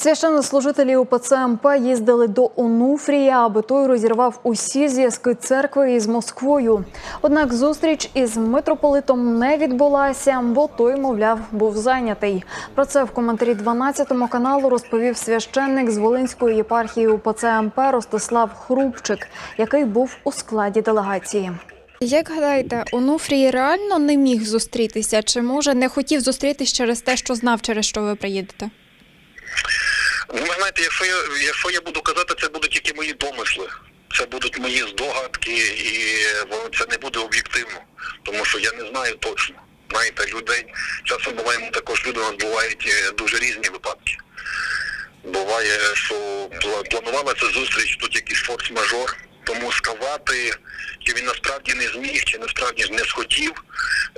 Священнослужителі УПЦ МП їздили до Онуфрія, аби той розірвав усі зв'язки церкви із Москвою. Однак зустріч із митрополитом не відбулася, бо той, мовляв, був зайнятий. Про це в коментарі 12 каналу розповів священник з Волинської єпархії УПЦ МП Ростислав Хрупчик, який був у складі делегації. Як гадаєте, Онуфрій реально не міг зустрітися? Чи може не хотів зустрітись через те, що знав, через що ви приїдете? Ну, ви знаєте, якщо я, якщо я буду казати, це будуть тільки мої домисли. Це будуть мої здогадки, і це не буде об'єктивно, тому що я не знаю точно. Знаєте, людей часом буває, також люди у нас бувають е, дуже різні випадки. Буває, що планувалася зустріч, тут якийсь форс-мажор, тому сказати, чи він насправді не зміг, чи насправді не схотів,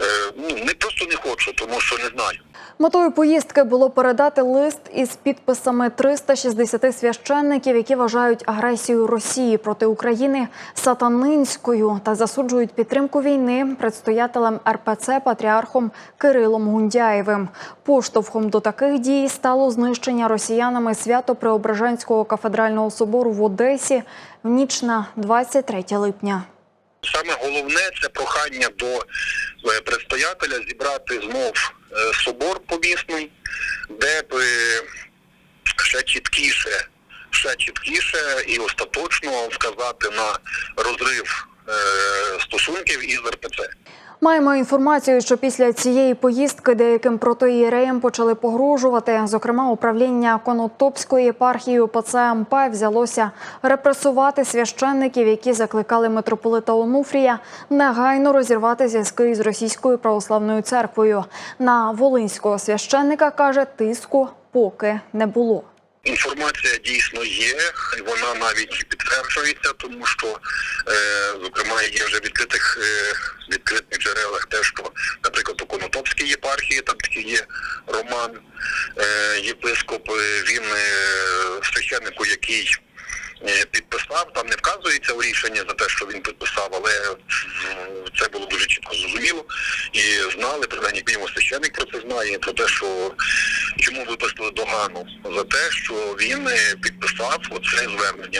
е, ну не просто не хочу, тому що не знаю. Метою поїздки було передати лист із підписами 360 священників, які вважають агресію Росії проти України сатанинською та засуджують підтримку війни предстоятелем РПЦ патріархом Кирилом Гундяєвим. Поштовхом до таких дій стало знищення росіянами свято-преображенського кафедрального собору в Одесі в ніч на 23 липня. Саме головне це прохання до е, предстоятеля зібрати знов собор помісний, де б е, ще чіткіше, ще чіткіше і остаточно вказати на розрив е, стосунків із РПЦ. Маємо інформацію, що після цієї поїздки деяким протоієреям почали погрожувати. Зокрема, управління Конотопської єпархії УПЦ МП взялося репресувати священників, які закликали митрополита Онуфрія негайно розірвати зв'язки із російською православною церквою. На волинського священника каже, тиску поки не було. Інформація дійсно є, вона навіть підтверджується, тому що, е, зокрема, є вже відкритих е, відкритих джерелах те, що, наприклад, у Конотопській єпархії там такий є Роман, е, єпископ, е, він е, священнику, який е, підписав, там не вказується у рішенні за те, що він підписав, але це було дуже чітко зрозуміло. І знали, принаймні священник про це знає, про те, що чому випустили догану за те, що він підписав оце звернення.